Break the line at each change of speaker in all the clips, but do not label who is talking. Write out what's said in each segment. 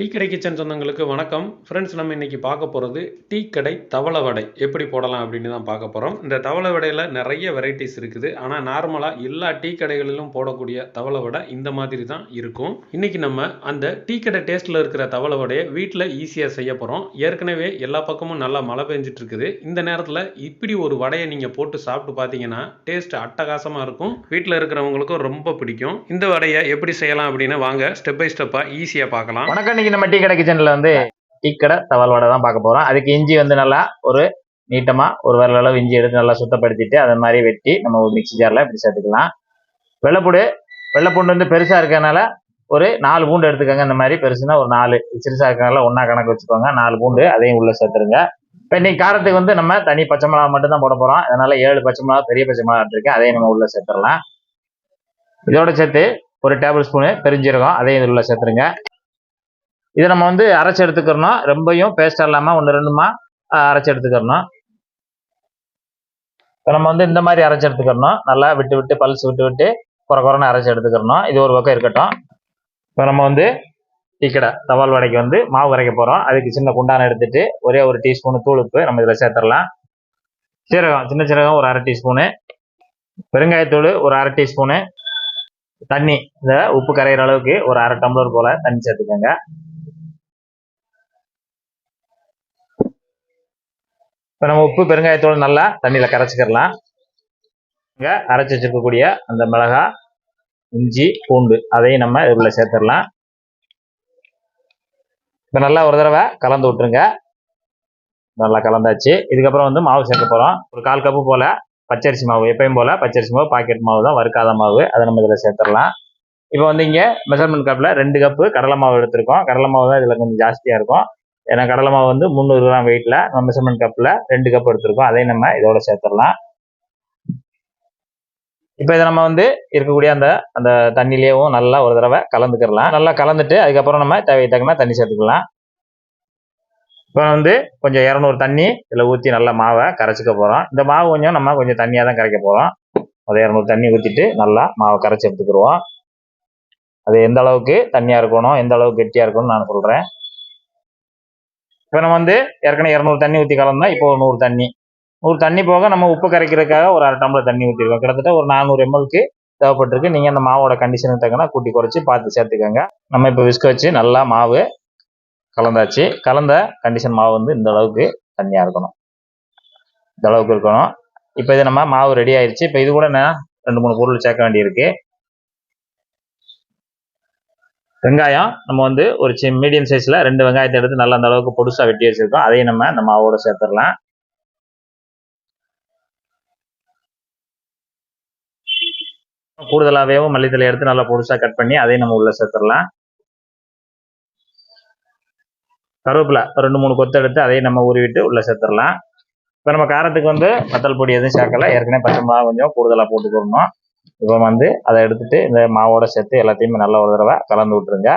Tea கடை kitchen சொந்தங்களுக்கு வணக்கம். ஃப்ரெண்ட்ஸ் நம்ம இன்றைக்கி பார்க்க போகிறது டீ கடை தவளை வடை. எப்படி போடலாம் அப்படின்னு தான் பார்க்க போகிறோம் இந்த தவளை வடையில் நிறைய வெரைட்டிஸ் இருக்குது. ஆனால் நார்மலாக எல்லா டீ கடைகளிலும் போடக்கூடிய தவளை வடை இந்த மாதிரி தான் இருக்கும். இன்றைக்கி நம்ம அந்த டீ கடை டேஸ்ட்டில் இருக்கிற தவளை வடையை வீட்டில் ஈஸியாக செய்ய போகிறோம் ஏற்கனவே எல்லா பக்கமும் நல்லா மழை பெஞ்சிட்டு இருக்குது. இந்த நேரத்தில் இப்படி ஒரு வடையை நீங்கள் போட்டு சாப்பிட்டு பார்த்தீங்கன்னா டேஸ்ட் அட்டகாசமாக இருக்கும். வீட்டில் இருக்கிறவங்களுக்கும் ரொம்ப பிடிக்கும். இந்த வடையை எப்படி செய்யலாம் அப்படின்னு வாங்க ஸ்டெப் பை ஸ்டெப்பாக ஈஸியாக பார்க்கலாம்.
வணக்கம் இன்னைக்கு நம்ம டீ கடை கிச்சன்ல வந்து டீ கடை தவால் வடை தான் பார்க்க போறோம். அதுக்கு இஞ்சி வந்து நல்லா ஒரு நீட்டமா ஒரு வரல அளவு இஞ்சி எடுத்து நல்லா சுத்தப்படுத்திட்டு அதை மாதிரி வெட்டி நம்ம ஒரு மிக்ஸி ஜார்ல இப்படி சேர்த்துக்கலாம். வெள்ளைப்பூடு வெள்ளைப்பூண்டு வந்து பெருசா இருக்கிறதுனால ஒரு நாலு பூண்டு எடுத்துக்கோங்க. இந்த மாதிரி பெருசுனா ஒரு நாலு சிறுசா இருக்கனால ஒன்றா கணக்கு வச்சுக்கோங்க. நாலு பூண்டு அதையும் உள்ள சேர்த்துருங்க. இப்போ இன்னைக்கு காரத்துக்கு வந்து நம்ம தனி பச்சை மிளகா மட்டும் தான் போட போறோம். அதனால ஏழு பச்சை மிளகா பெரிய பச்சை மிளகா எடுத்துருக்கேன். அதையும் நம்ம உள்ள சேர்த்துடலாம். இதோட சேர்த்து ஒரு டேபிள் ஸ்பூனு பெருஞ்சீரகம் அதையும் இதுல சேர்த்துருங்க. இதை நம்ம வந்து அரைச்சி எடுத்துக்கிறணும் ரொம்பையும் பேஸ்ட் இல்லாமல் ஒன்று ரெண்டுமா அரைச்சி எடுத்துக்கிறணும் இப்போ நம்ம வந்து இந்த மாதிரி அரைச்சி எடுத்துக்கிறணும் நல்லா விட்டு விட்டு பல்ஸ் விட்டு விட்டு குறை குறைன்னு அரைச்சி எடுத்துக்கிறணும் இது ஒரு பக்கம் இருக்கட்டும். இப்போ நம்ம வந்து டீக்கடை தவால் வடைக்கு வந்து மாவு கரைக்க போகிறோம் அதுக்கு சின்ன குண்டான எடுத்துட்டு ஒரே ஒரு டீஸ்பூனு தூள் உப்பு நம்ம இதில் சேர்த்துடலாம். சீரகம் சின்ன சீரகம் ஒரு அரை டீஸ்பூனு. பெருங்காயத்தூள் ஒரு அரை டீஸ்பூனு. தண்ணி இந்த உப்பு கரைகிற அளவுக்கு ஒரு அரை டம்ளர் போல் தண்ணி சேர்த்துக்கோங்க. இப்போ நம்ம உப்பு பெருங்காயத்தோடு நல்லா தண்ணியில் கரைச்சிக்கிறலாம் இங்கே அரைச்சி வச்சிருக்கக்கூடிய அந்த மிளகா இஞ்சி பூண்டு அதையும் நம்ம இதில் சேர்த்துடலாம். இப்போ நல்லா ஒரு தடவை கலந்து விட்டுருங்க. நல்லா கலந்தாச்சு. இதுக்கப்புறம் வந்து மாவு சேர்க்க போகிறோம் ஒரு கால் கப்பு போல் பச்சரிசி மாவு எப்பயும் போல் பச்சரிசி மாவு பாக்கெட் மாவு தான் வறுக்காத மாவு. அதை நம்ம இதில் சேர்த்துடலாம். இப்போ வந்து இங்கே மெஷர்மெண்ட் கப்பில் ரெண்டு கப்பு கடலை மாவு எடுத்திருக்கோம். கடலை மாவு தான் இதில் கொஞ்சம் ஜாஸ்தியாக இருக்கும். ஏன்னா கடலை மாவு வந்து முந்நூறு கிராம் வெயிட்டில் நம்ம மெஷர்மெண்ட் கப்பில் ரெண்டு கப் எடுத்திருக்கோம். அதையும் நம்ம இதோட சேர்த்துடலாம். இப்போ இதை நம்ம வந்து இருக்கக்கூடிய அந்த அந்த தண்ணிலேயும் நல்லா ஒரு தடவை கலந்துக்கிடலாம். நல்லா கலந்துட்டு அதுக்கப்புறம் நம்ம தேவையை தக்கன தண்ணி சேர்த்துக்கலாம். இப்போ வந்து கொஞ்சம் இரநூறு தண்ணி இதில் ஊற்றி நல்லா மாவை கரைச்சிக்க போகிறோம் இந்த மாவு கொஞ்சம் நம்ம கொஞ்சம் தண்ணியாக தான் கரைக்க போகிறோம் அதை இரநூறு தண்ணி ஊற்றிட்டு நல்லா மாவை கரைச்சி எடுத்துக்கிடுவோம். அது எந்த அளவுக்கு தண்ணியாக இருக்கணும் எந்த அளவுக்கு கெட்டியாக இருக்கணும்னு நான் சொல்கிறேன் இப்போ நம்ம வந்து ஏற்கனவே இரநூறு தண்ணி ஊற்றி கலந்தா இப்போ ஒரு நூறு தண்ணி. நூறு தண்ணி போக நம்ம உப்பு கரைக்கிறதுக்காக ஒரு அரை டம்ளர் தண்ணி ஊற்றிருக்கோம் கிட்டத்தட்ட ஒரு நானூறு எம்எல்க்கு தேவைப்பட்டிருக்கு. நீங்கள் அந்த மாவோட கண்டிஷனுக்கு தக்கனா கூட்டி குறைச்சி பார்த்து சேர்த்துக்கோங்க. நம்ம இப்போ விஸ்க வச்சு நல்லா மாவு கலந்தாச்சு. கலந்த கண்டிஷன் மாவு வந்து இந்த அளவுக்கு தண்ணியாக இருக்கணும். இந்த அளவுக்கு இருக்கணும். இப்போ இது நம்ம மாவு ரெடி ஆயிடுச்சு இப்போ இது கூட நான் ரெண்டு மூணு பொருள் சேர்க்க வேண்டியிருக்கு. வெங்காயம் நம்ம வந்து ஒரு சி மீடியம் சைஸில் ரெண்டு வெங்காயத்தை எடுத்து நல்லா அந்த அளவுக்கு பொடுசாக வெட்டி வச்சுருக்கோம். அதையும் நம்ம இந்த மாவோட சேர்த்துடலாம். கூடுதலாகவும் மல்லித்தலை எடுத்து நல்லா பொடுசாக கட் பண்ணி அதையும் நம்ம உள்ளே சேர்த்துடலாம். கருவேப்பிலை ரெண்டு மூணு கொத்து எடுத்து அதையும் நம்ம உருவிட்டு உள்ளே சேர்த்துடலாம். இப்போ நம்ம காரத்துக்கு வந்து வத்தல் பொடி எதுவும் சேர்க்கல. ஏற்கனவே பச்சை மிளகா கொஞ்சம் கூடுதலாக போட்டுக்கிறணும் இப்போ வந்து அதை எடுத்துட்டு இந்த மாவோட சேர்த்து எல்லாத்தையுமே நல்லா ஒரு தடவை கலந்து விட்டுருங்க.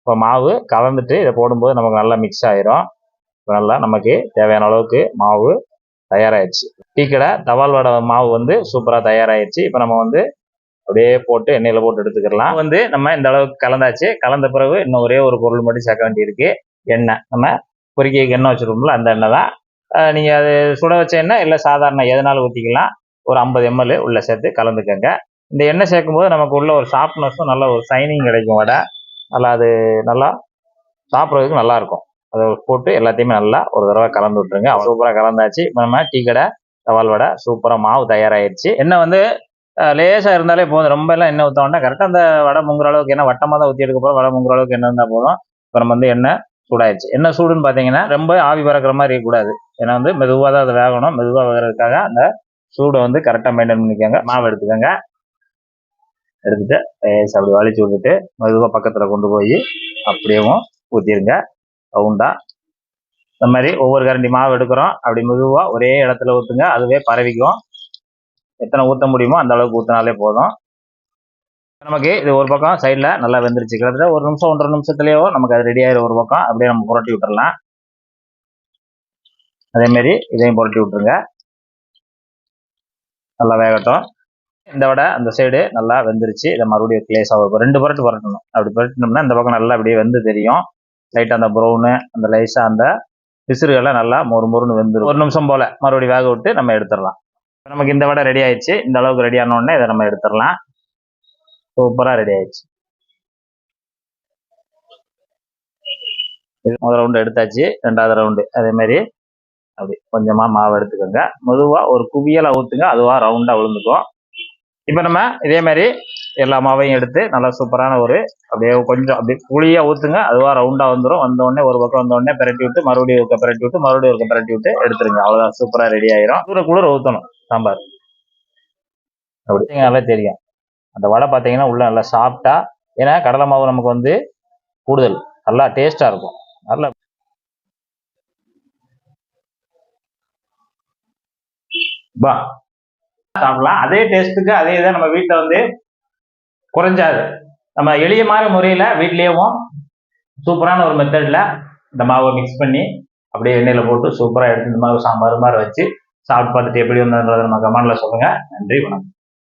இப்போ மாவு கலந்துட்டு இதை போடும்போது நமக்கு நல்லா மிக்ஸ் ஆயிரும். இப்போ நல்லா நமக்கு தேவையான அளவுக்கு மாவு தயாராகிடுச்சு டீ கடை தவால் வடை மாவு வந்து சூப்பராக தயாராகிடுச்சு இப்போ நம்ம வந்து அப்படியே போட்டு எண்ணெயில் போட்டு எடுத்துக்கலாம் வந்து நம்ம இந்த அளவுக்கு கலந்தாச்சு. கலந்த பிறகு இன்னும் ஒரே ஒரு பொருள் மட்டும் சேர்க்க வேண்டியிருக்கு. எண்ணெய். நம்ம பொரிக்கைக்கு எண்ணெய் வச்சுருக்கோம்ல அந்த எண்ணெய் தான். நீங்கள் அது சுட வச்ச எண்ணெய் இல்லை சாதாரண எதனாலும் ஊற்றிக்கலாம் ஒரு ஐம்பது எம்எல் உள்ள சேர்த்து கலந்துக்கங்க. இந்த எண்ணெய் சேர்க்கும்போது நமக்கு உள்ள ஒரு ஷார்ப்னஸும் நல்ல ஒரு சைனிங் கிடைக்கும் வடை. நல்லா அது நல்லா சாப்பிட்றதுக்கு நல்லாயிருக்கும் அதை போட்டு எல்லாத்தையுமே நல்லா ஒரு தடவை கலந்து விட்டுருங்க. சூப்பராக கலந்தாச்சு. நம்ம டீ கடை தவால் வடை சூப்பராக மாவு தயாராகிடுச்சு எண்ணெய் வந்து லேசாக இருந்தாலே போதும். ரொம்ப எல்லாம் எண்ணெய் ஊற்றோம்னா கரெக்டாக அந்த வடை முங்குற அளவுக்கு என்ன வட்டமாக தான் ஊற்றி எடுக்க போகிறோம் வடை முங்குற அளவுக்கு எண்ணெய் இருந்தால் போதும். இப்போ நம்ம வந்து எண்ணெய் சூடாயிடுச்சு எண்ணெய் சூடுன்னு பார்த்தீங்கன்னா ரொம்ப ஆவி பறக்கிற மாதிரி இருக்கக்கூடாது. ஏன்னா வந்து மெதுவாக தான் அது வேகணும். மெதுவாக வேகிறதுக்காக அந்த சூடை வந்து கரெக்டாக மெயின்டைன் பண்ணிக்கோங்க. மாவு எடுத்துக்கோங்க. எடுத்துட்டு அப்படி வலிச்சு விட்டுட்டு மெதுவாக பக்கத்தில் கொண்டு போய் அப்படியேவும் ஊற்றிடுங்க ரவுண்டாக இந்த மாதிரி ஒவ்வொரு கரண்டி மாவு எடுக்கிறோம். அப்படி மெதுவாக ஒரே இடத்துல ஊற்றுங்க அதுவே பரவிக்கும். எத்தனை ஊற்ற முடியுமோ அந்த அளவுக்கு ஊற்றினாலே போதும். நமக்கு இது ஒரு பக்கம் சைடில் நல்லா வெந்துருச்சு. கிட்டத்தட்ட ஒரு நிமிஷம் ஒன்றரை நிமிஷத்துலேயோ நமக்கு அது ரெடி ஆயிரும் ஒரு பக்கம். அப்படியே நம்ம புரட்டி விட்டுறலாம். அதேமாரி இதையும் புரட்டி விட்டுருங்க. நல்லா வேகட்டும். இந்த வடை அந்த சைடு நல்லா வெந்துருச்சு. இதை மறுபடியும் கிளேஸாக ரெண்டு புரட்டு புரட்டணும். அப்படி புரட்டினோம்னா இந்த பக்கம் நல்லா அப்படியே வந்து தெரியும். லைட்டாக அந்த ப்ரௌனு அந்த லைஸாக அந்த விசிறுகள்லாம் நல்லா மொறு மொறுன்னு வெந்துடும் ஒரு நிமிஷம் போல் மறுபடியும் வேக விட்டு நம்ம எடுத்துடலாம். நமக்கு இந்த வடை ரெடி ஆயிடுச்சு. இந்த அளவுக்கு ரெடி ஆனோடனே இதை நம்ம எடுத்துடலாம். சூப்பராக ரெடி ஆயிடுச்சு. இது முதல் ரவுண்டு எடுத்தாச்சு. ரெண்டாவது ரவுண்டு அதேமாரி அப்படி கொஞ்சமாக மாவு எடுத்துக்கோங்க. மெதுவாக ஒரு குவியலாக ஊற்றுங்க அதுவாக ரவுண்டாக விழுந்துக்கும் இப்போ நம்ம இதே மாதிரி எல்லா மாவையும் எடுத்து நல்லா சூப்பரான ஒரு அப்படியே கொஞ்சம் அப்படி புளியாக ஊற்றுங்க அதுவாக ரவுண்டாக வந்துடும் வந்தோடனே ஒரு பக்கம் வந்தோடனே பிரட்டி விட்டு மறுபடியும் ஒரு பிரட்டி விட்டு மறுபடியும் ஒரு பிரட்டி விட்டு எடுத்துருங்க. அவ்வளோதான் சூப்பராக ரெடி ஆயிரும். குளிர குளிர ஊற்றணும் சாம்பார். அப்படி. நல்லா தெரியும். அந்த வடை பார்த்தீங்கன்னா உள்ள நல்லா சாப்பிட்டா ஏன்னா கடலை மாவு நமக்கு வந்து கூடுதல். நல்லா டேஸ்ட்டாக இருக்கும். நல்லா பா சாப்பிடலாம். அதே டேஸ்ட்டுக்கு அதே இதை நம்ம வீட்டில் வந்து குறைஞ்சாது. நம்ம எளிய மாதிரி முறையில் வீட்லேயும் சூப்பரான ஒரு மெத்தடில் இந்த மாவை மிக்ஸ் பண்ணி அப்படியே எண்ணெயில் போட்டு சூப்பராக எடுத்து இந்த மாவு சாம்பார் மாதிரி வச்சு சாப்பிட்டு பார்த்துட்டு எப்படி வந்ததுன்றதை நம்ம கமெண்டில் சொல்லுங்கள் நன்றி வணக்கம்.